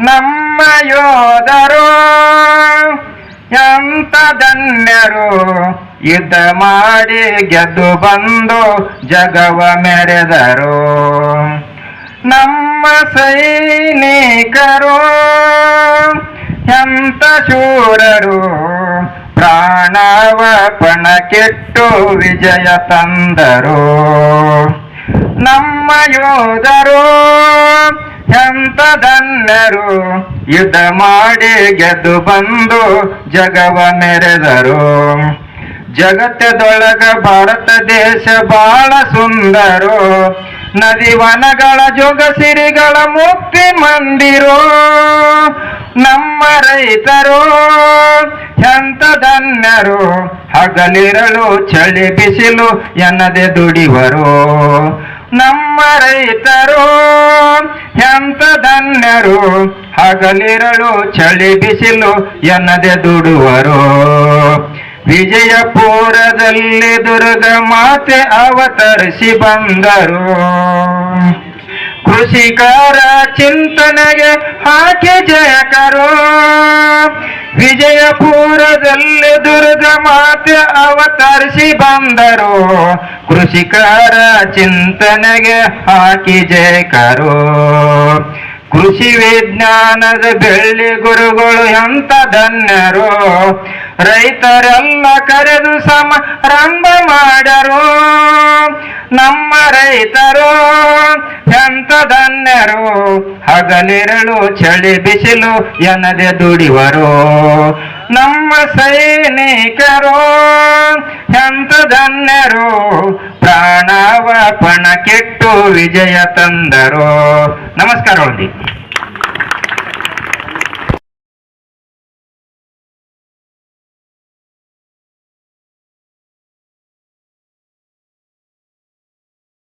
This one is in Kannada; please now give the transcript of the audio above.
ನಮ್ಮ ಯೋಧರು ಎಂತ ಧನ್ಯರು. ಯುದ್ಧ ಮಾಡಿ ಗೆದ್ದು ಬಂದು ಜಗವ ಮೆರೆದರು. ನಮ್ಮ ಸೈನಿಕರು ಎಂತ ಶೂರರು. ಪ್ರಾಣವಪಣ ಕೆಟ್ಟು ವಿಜಯ ತಂದರು. ನಮ್ಮ ಯೋಧರು ಎಂತ ಧನ್ಯರು ಯುದ್ಧ ಮಾಡಿ ಗೆದ್ದು ಬಂದು ಜಗವ ಮೆರೆದರು ಜಗತ್ತದೊಳಗ ಭಾರತ ದೇಶ ಬಹಳ ಸುಂದರು. ನದಿ ವನಗಳ ಜೋಗಸಿರಿಗಳ ಮುಕ್ತಿ ಮಂದಿರೋ. ನಮ್ಮ ರೈತರು ಎಂತದನ್ನರು ಹಗಲಿರಲು ಚಳಿ ಬಿಸಿಲು ಎನ್ನದೆ ದುಡಿವರು. ನಮ್ಮ ರೈತರು ಎಂತ ಧನ್ಯರು ಹಗಲಿರಳು ಚಳಿ ಬಿಸಿಲು ಎನ್ನದೆ ದುಡುವರು. ವಿಜಯಪುರದಲ್ಲಿ ದುರ್ಗ ಮಾತೆ ಅವತರಿಸಿ ಬಂದರು. ಕೃಷಿಕರ ಚಿಂತನೆಗೆ ಹಾಕಿ ಜಯಕರು. ವಿಜಯಪುರದಲ್ಲಿ ದುರ್ಗ ಮಾತೆ ಅವತರಿಸಿ ಬಂದರು. ಕೃಷಿಕರ ಚಿಂತನೆಗೆ ಹಾಕಿ ಜಯಕರು. ಕೃಷಿ ವಿಜ್ಞಾನದ ಬೆಳ್ಳಿ ಗುರುಗಳು ಎಂತ ಧನ್ಯರು. ರೈತರೆಲ್ಲ ಕರೆದು ಸಮಾರಂಭ ಮಾಡರು. ನಮ್ಮ ರೈತರು ಎಂತ ಧನ್ಯರು. ಹಗಲಿರಳು, ಚಳಿ ಬಿಸಿಲು ಎನ್ನದೆ ದುಡಿವರು. ನಮ್ಮ ಸೈನಿಕರು ಎಂತ ಧನ್ಯರು ಪ್ರಾಣವ ಪಣಕ್ಕಿಟ್ಟು ವಿಜಯ ತಂದರು. ನಮಸ್ಕಾರ